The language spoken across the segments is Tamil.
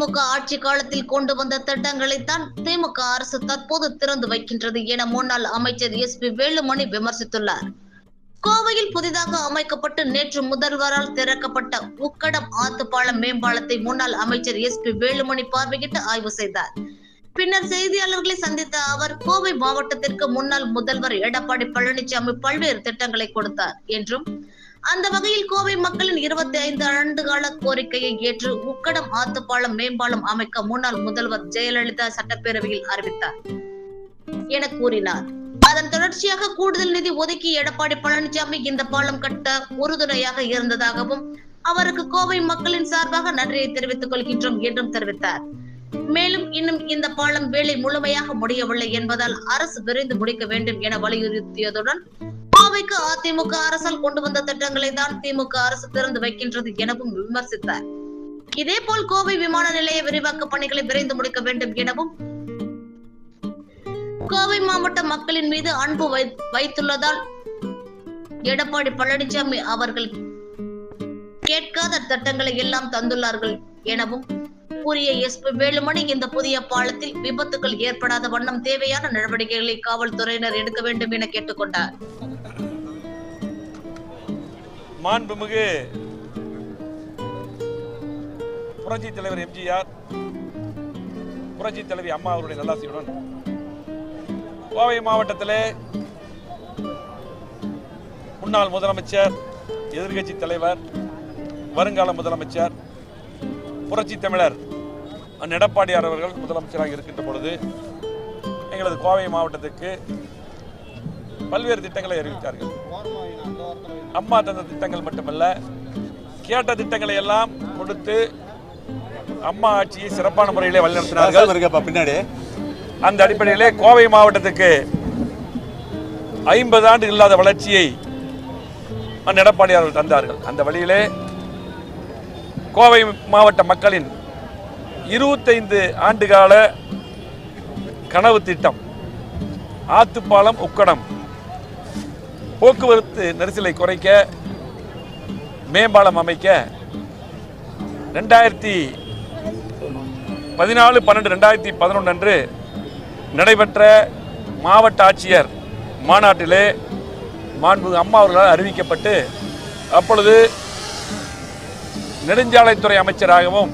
திமுக ஆட்சி காலத்தில் கொண்டு வந்த திட்டங்களை தான் திமுக அரசு தற்போது திறந்து வைக்கின்றது என முன்னாள் அமைச்சர் எஸ் பி வேலுமணி விமர்சித்துள்ளார். கோவையில் புதிதாக அமைக்கப்பட்டு நேற்று முதல்வரால் திறக்கப்பட்ட உக்கடம் ஆத்துப்பாலம் மேம்பாலத்தை முன்னாள் அமைச்சர் எஸ் பி வேலுமணி பார்வையிட்டு ஆய்வு செய்தார். பின்னர் செய்தியாளர்களை சந்தித்த அவர் கோவை மாவட்டத்திற்கு முன்னாள் முதல்வர் எடப்பாடி பழனிசாமி பல்வேறு திட்டங்களை கொடுத்தார் என்றும் அந்த வகையில் கோவை மக்களின் இருபத்தி ஐந்து ஆண்டு கால கோரிக்கையை ஏற்று உக்கடம் ஆத்துப்பாலம் மேம்பாலம் அமைக்க முன்னாள் முதல்வர் ஜெயலலிதா சட்டப்பேரவையில் அறிவித்தார் என கூறினார். அதன் தொடர்ச்சியாக கூடுதல் நிதி ஒதுக்கி எடப்பாடி பழனிசாமி இந்த பாலம் கட்ட உறுதுணையாக இருந்ததாகவும் அவருக்கு கோவை மக்களின் சார்பாக நன்றியை தெரிவித்துக் கொள்கின்றோம் என்றும் தெரிவித்தார். மேலும் இன்னும் இந்த பாலம் வேலை முழுமையாக முடியவில்லை என்பதால் அரசு விரைந்து முடிக்க வேண்டும் என வலியுறுத்தியதுடன் கோவைக்கு அதிமுக அரசால் கொண்டு வந்த திட்டங்களை தான் திமுக அரசு திறந்து வைக்கின்றது எனவும் விமர்சித்தார். இதேபோல் கோவை விமான நிலைய விரிவாக்க பணிகளை விரைந்து முடிக்க வேண்டும் எனவும் கோவை மாவட்ட மக்களின் மீது அன்பு வைத்துள்ளதால் எடப்பாடி பழனிசாமி அவர்கள் கேட்காத திட்டங்களை எல்லாம் தந்துள்ளார்கள் எனவும் கூறிய எஸ் பி வேலுமணி இந்த புதிய பாலத்தில் விபத்துகள் ஏற்படாத வண்ணம் தேவையான நடவடிக்கைகளை காவல்துறையினர் எடுக்க வேண்டும் என கேட்டுக்கொண்டார். மாண்புமிகு புரட்சி தலைவர் எம்ஜிஆர் புரட்சி தலைவி அம்மா அவருடைய நல்லாசியுடன் கோவை மாவட்டத்திலே முன்னாள் முதலமைச்சர் எதிர்கட்சி தலைவர் வருங்கால முதலமைச்சர் புரட்சி தமிழர் எடப்பாடியார் அவர்கள் முதலமைச்சராக இருக்கின்ற பொழுது எங்களது கோவை மாவட்டத்துக்கு பல்வேறு திட்டங்களை அறிவித்தார்கள். அம்மா தந்த திட்டங்கள் மட்டுமல்ல கேட்ட திட்டங்களை எல்லாம் கொடுத்து அம்மா ஆட்சியை சிறப்பான முறையிலே வழிநடத்தினார்கள். பின்னாடி. அந்த அடிப்படையிலே கோவை மாவட்டத்துக்கு ஐம்பது ஆண்டு இல்லாத வளர்ச்சியை எடப்பாடி அவர்கள் தந்தார்கள். அந்த வழியிலே கோவை மாவட்ட மக்களின் இருபத்தைந்து ஆண்டுகால கனவு திட்டம் ஆத்துப்பாலம் உக்கடம் போக்குவரத்து நெரிசலை குறைக்க மேம்பாலம் அமைக்க ரெண்டாயிரத்தி பதினாலு பன்னெண்டு ரெண்டாயிரத்தி பதினொன்று அன்று நடைபெற்ற மாவட்ட ஆட்சியர் மாநாட்டிலே மாண்பு அம்மா அவர்களால் அறிவிக்கப்பட்டு அப்பொழுது நெடுஞ்சாலைத்துறை அமைச்சராகவும்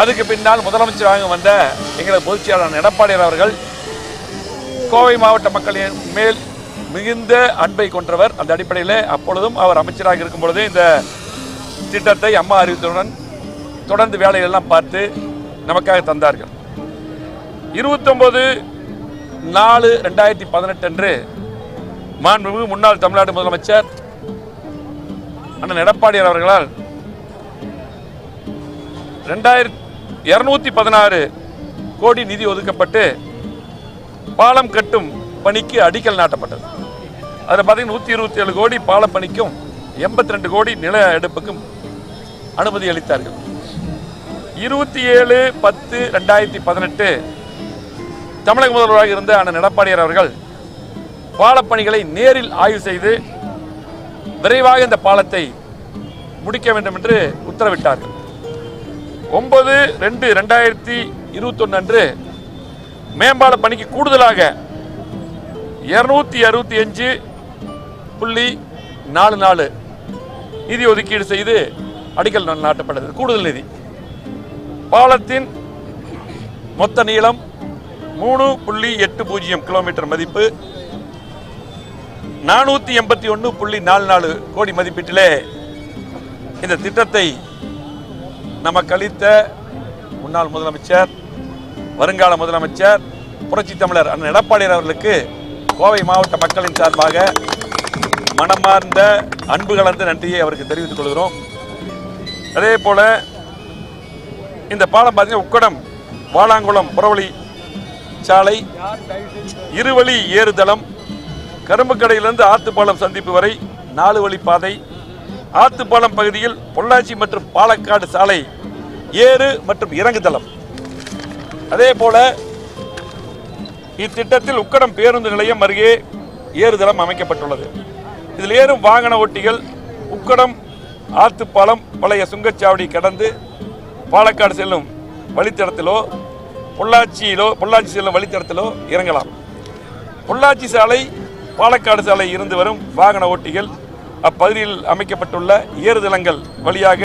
அதுக்கு பின்னால் முதலமைச்சராக வந்த எங்களது பொதுச் செயலாளர் எடப்பாடியார் அவர்கள் கோவை மாவட்ட மக்களின் மேல் மிகுந்த அன்பை கொண்டவர் அந்த அடிப்படையில் அப்பொழுதும் அவர் அமைச்சராக இருக்கும் பொழுது இந்த திட்டத்தை அம்மா அறிவித்தவுடன் தொடர்ந்து வேலையெல்லாம் பார்த்து நமக்காக தந்தார்கள். இருபத்தொம்போது நாலு ரெண்டாயிரத்தி பதினெட்டு அன்று மாண்புமிகு முன்னாள் தமிழ்நாடு முதலமைச்சர் அண்ணன் எடப்பாடியார் அவர்களால் ரெண்டாயிரத்தி இரநூத்தி பதினாறு கோடி நிதி ஒதுக்கப்பட்டு பாலம் கட்டும் பணிக்கு அடிக்கல் நாட்டப்பட்டது. அதில் பார்த்தீங்கன்னா நூற்றி இருபத்தி ஏழு கோடி பாலப்பணிக்கும் எண்பத்தி ரெண்டு கோடி நில எடுப்புக்கும் அனுமதி அளித்தார்கள். இருபத்தி ஏழு பத்து ரெண்டாயிரத்தி பதினெட்டு தமிழக முதல்வராக இருந்த அண்ணன் எடப்பாடியார் அவர்கள் பாலப்பணிகளை நேரில் ஆய்வு செய்து விரைவாக இந்த பாலத்தை முடிக்க வேண்டும் என்று உத்தரவிட்டார்கள். ஒன்பது ரெண்டு ரெண்டாயிரத்தி இருபத்தொன்று அன்று மேம்பால பணிக்கு கூடுதலாக இருநூத்தி அறுபத்தி அஞ்சு புள்ளி நாலு நாலு. நிதி ஒதுக்கீடு செய்து அடிக்கல் நாட்டப்பட்டது. கூடுதல் நிதி. பாலத்தின் மொத்த நீளம் மூணு புள்ளி எட்டு பூஜ்ஜியம் கிலோமீட்டர் மதிப்பு. நானூற்றி எண்பத்தி ஒன்று புள்ளி நாலு நாலு கோடி மதிப்பீட்டிலே இந்த திட்டத்தை நமக்கு அளித்த முன்னாள் முதலமைச்சர் வருங்கால முதலமைச்சர் புரட்சி தமிழர் அண்ணன் எடப்பாடியார் அவர்களுக்கு கோவை மாவட்ட மக்களின் சார்பாக மனமார்ந்த அன்பு கலந்த நன்றியை அவருக்கு தெரிவித்துக் கொள்கிறோம். அதே போல இந்த பாலம் பார்த்தீங்கன்னா உக்கடம் வாலாங்குளம் புறவழி சாலை இருவழி ஏறுதளம் கரும்புக்கடையிலிருந்து ஆத்துப்பாலம் சந்திப்பு வரை நாலு வழி பாதை ஆத்துப்பாலம் பகுதியில் பொள்ளாச்சி மற்றும் பாலக்காடு சாலை ஏறு மற்றும் இறங்குதளம். அதே போல இத்திட்டத்தில் உக்கடம் பேருந்து நிலையம் அருகே ஏறுதளம் அமைக்கப்பட்டுள்ளது. இதில் ஏறும் வாகன ஓட்டிகள் உக்கடம் ஆத்துப்பாலம் பழைய சுங்கச்சாவடி கடந்து பாலக்காடு செல்லும் வழித்தடத்திலோ பொள்ளாச்சியிலோ பொள்ளாச்சி செல்லும் வழித்தடத்திலோ இறங்கலாம். பொள்ளாச்சி சாலை பாலக்காடு சாலை இருந்து வரும் வாகன ஓட்டிகள் அப்பகுதியில் அமைக்கப்பட்டுள்ள ஏறுதளங்கள் வழியாக